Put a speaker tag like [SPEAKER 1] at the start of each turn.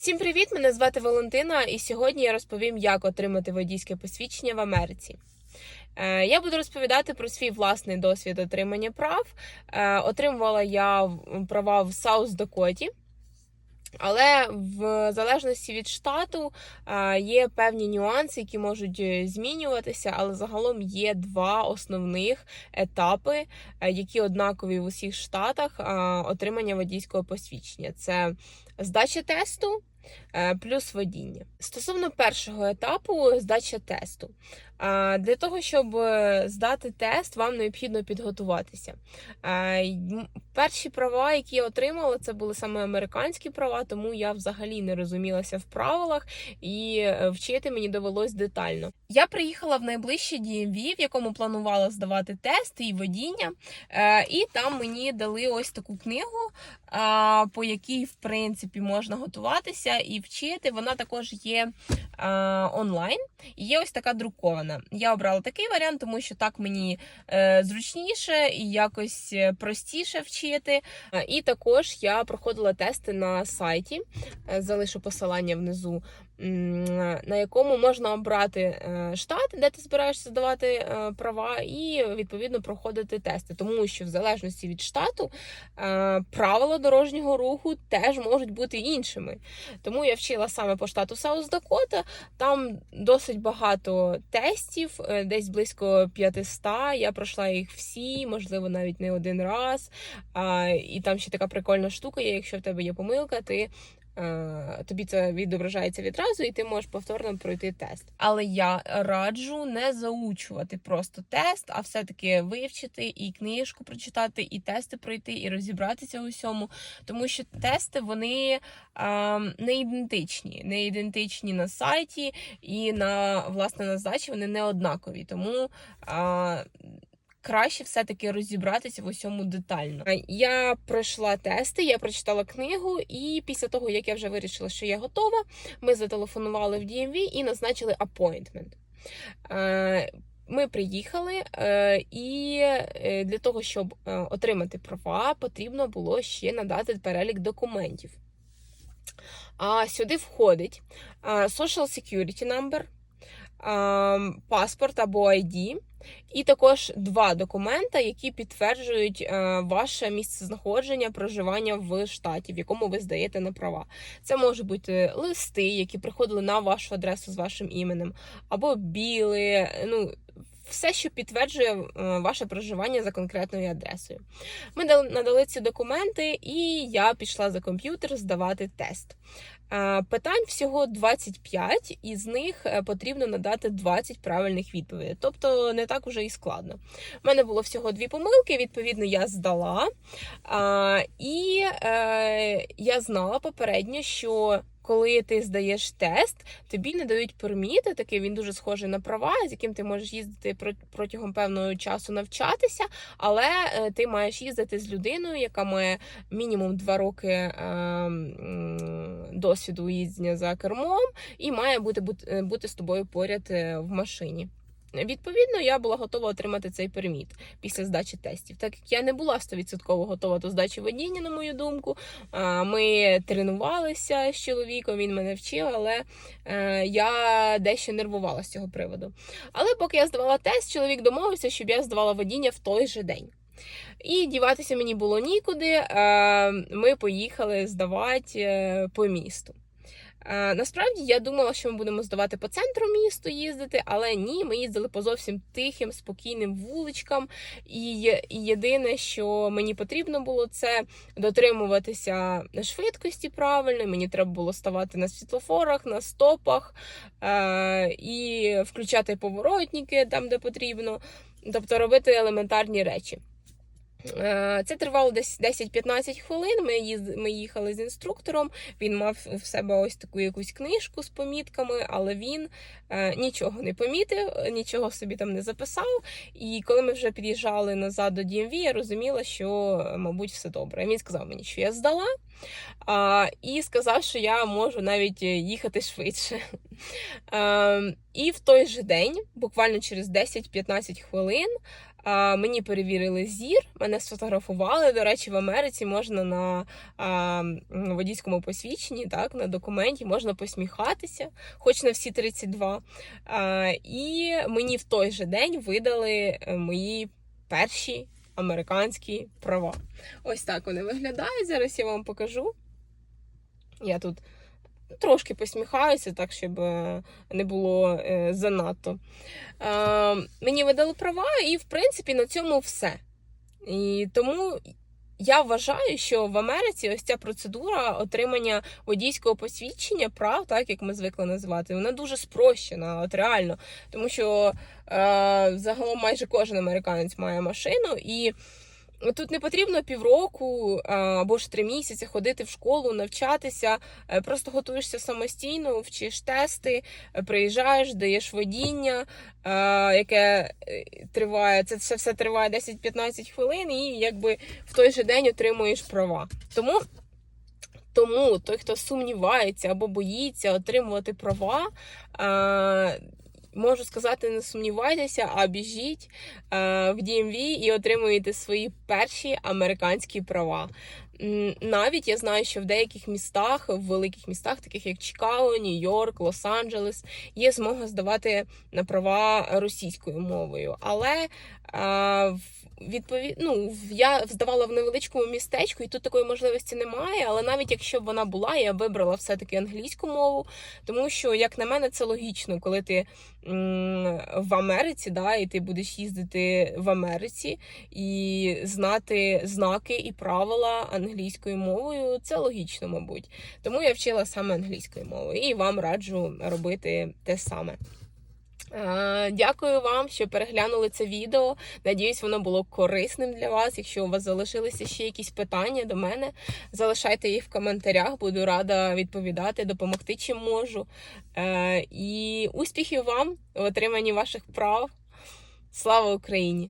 [SPEAKER 1] Всім привіт! Мене звати Валентина, і сьогодні я розповім, як отримати водійське посвідчення в Америці. Е, Я буду розповідати про свій власний досвід отримання прав. Е, Отримувала я права в Саус Дакоті. Але в залежності від штату е, є певні нюанси, які можуть змінюватися, але загалом є два основних етапи, які однакові в усіх штатах отримання водійського посвідчення. Це здача тесту плюс водіння. Стосовно першого етапу здача тесту. Для того, щоб е, здати тест, вам необхідно підготуватися. Перші права, які я отримала, це були саме американські права, тому я взагалі не розумілася в правилах і е, вчити мені довелось детально. Я приїхала в найближче DMV, в якому планувала здавати тест і водіння, е, і там мені дали ось таку книгу, по якій, в принципі, можна готуватися і вчити. Вона також є а, онлайн. І є ось така друкована. Я обрала такий варіант, тому що так мені е, зручніше і якось е, простіше вчити. Е, І також я проходила тести на сайті, е, залишу посилання внизу, на якому можна обрати е, штат, де ти збираєшся здавати е, права, і відповідно проходити тести, тому що в залежності від штату е, правила дорожнього руху теж можуть бути іншими. Тому я вчила саме по штату Саус Дакота. Там досить багато тестів, десь близько 500. Я пройшла їх всі, можливо, навіть не один раз. І там ще така прикольна штука є, якщо в тебе є помилка, ти. Е, Тобі це відображається відразу, і ти можеш повторно пройти тест. Але я раджу не заучувати просто тест, а все-таки вивчити і книжку прочитати, і тести пройти, і розібратися у всьому. Тому що тести вони а, не ідентичні, не ідентичні на сайті і на власне на здачі вони не однакові. Тому а, краще все-таки розібратися в усьому детально. Я пройшла тести, я прочитала книгу, і після того, як я вже вирішила, що я готова, ми зателефонували в DMV і назначили. Е, Ми приїхали, е, і е, для того, щоб е, отримати права, потрібно було ще надати перелік документів. А сюди входить Social Security Number, паспорт або ID, і також два документа, які підтверджують ваше місце знаходження, проживання в штаті, в якому ви здаєте на права. Це можуть бути листи, які приходили на вашу адресу з вашим іменем, або біли. Ну, все, що підтверджує е, ваше проживання за конкретною адресою. Ми надали ці документи, і я пішла за комп'ютер здавати тест. Е, Питань всього 25, і з них е, потрібно надати 20 правильних відповідей. Тобто не так уже і складно. У мене було всього дві помилки, відповідно, я здала. І я знала попередньо, що коли ти здаєш тест, тобі не дають перміти, такий він дуже схожий на права, з яким ти можеш їздити про- протягом певного часу навчатися, але е, ти маєш їздити з людиною, яка має мінімум два роки е, досвіду їздення за кермом, і має бути, бути, бути з тобою поряд е, в машині. Відповідно, я була готова отримати цей перміт після здачі тестів. Так як я не була 100% готова до здачі водіння, на мою думку. Ми тренувалися з чоловіком, він мене вчив, але е, я дещо нервувала з цього приводу. Але поки я здавала тест, чоловік домовився, щоб я здавала водіння в той же день. І діватися мені було нікуди. Ми поїхали здавати е, по місту. Е, Насправді я думала, що ми будемо здавати по центру місту їздити, але ні, ми їздили по зовсім тихим, спокійним вуличкам. І єдине, що мені потрібно було, це дотримуватися швидкості правильно. Мені треба було ставати на світлофорах, на стопах е, і включати поворотники там, де потрібно. Тобто робити елементарні речі. Е, Це тривало десь 10-15 хвилин. Ми їзд... ми їхали з інструктором. Він мав в себе ось таку якусь книжку з помітками, але він е, нічого не помітив, нічого собі там не записав. І коли ми вже під'їжджали назад до DMV, я розуміла, що, мабуть, все добре. Він сказав мені, що я здала, і сказав, що я можу навіть їхати швидше. Е, і в той же день, буквально через 10-15 хвилин, А, мені перевірили зір, мене сфотографували. До речі, в Америці можна на а, водійському посвідченні, так, на документі можна посміхатися, хоч на всі 32. А, і мені в той же день видали е, мої перші американські права. Ось так вони виглядають. Зараз я вам покажу. Я тут трошки посміхаюся, так, щоб е, не було е, занадто. Е, мені видали права, і в принципі на цьому все. І тому я вважаю, що в Америці ось ця процедура отримання водійського посвідчення прав, так як ми звикли називати, вона дуже спрощена, от реально. Тому що е, загалом майже кожен американець має машину і. Тут не потрібно півроку або ж три місяці ходити в школу, навчатися. Е, Просто готуєшся самостійно, вчиш тести, е, приїжджаєш, даєш водіння, яке е, триває. Це все, все триває 10-15 хвилин, і якби в той же день отримуєш права. Тому. Тому той, хто сумнівається або боїться отримувати права, можу сказати, не сумнівайтеся, а біжіть е, в DMV і отримуєте свої перші американські права. Навіть я знаю, що в деяких містах, в великих містах, таких як Чикаго, Нью-Йорк, Лос-Анджелес, є змога здавати на права російською мовою. Але відповід... ну, я здавала в невеличкому містечку, і тут такої можливості немає. Але навіть якщо б вона була, я вибрала все-таки англійську мову, тому що, як на мене, це логічно, коли ти в Америці, да, і ти будеш їздити в Америці і знати знаки і правила англійською мовою, це логічно, мабуть. Тому я вчила саме англійською мовою і вам раджу робити те саме. Е, Дякую вам, що переглянули це відео. Надіюсь, воно було корисним для вас. Якщо у вас залишилися ще якісь питання до мене, залишайте їх в коментарях. Буду рада відповідати, допомогти чим можу. Е, І успіхів вам в отриманні ваших прав. Слава Україні!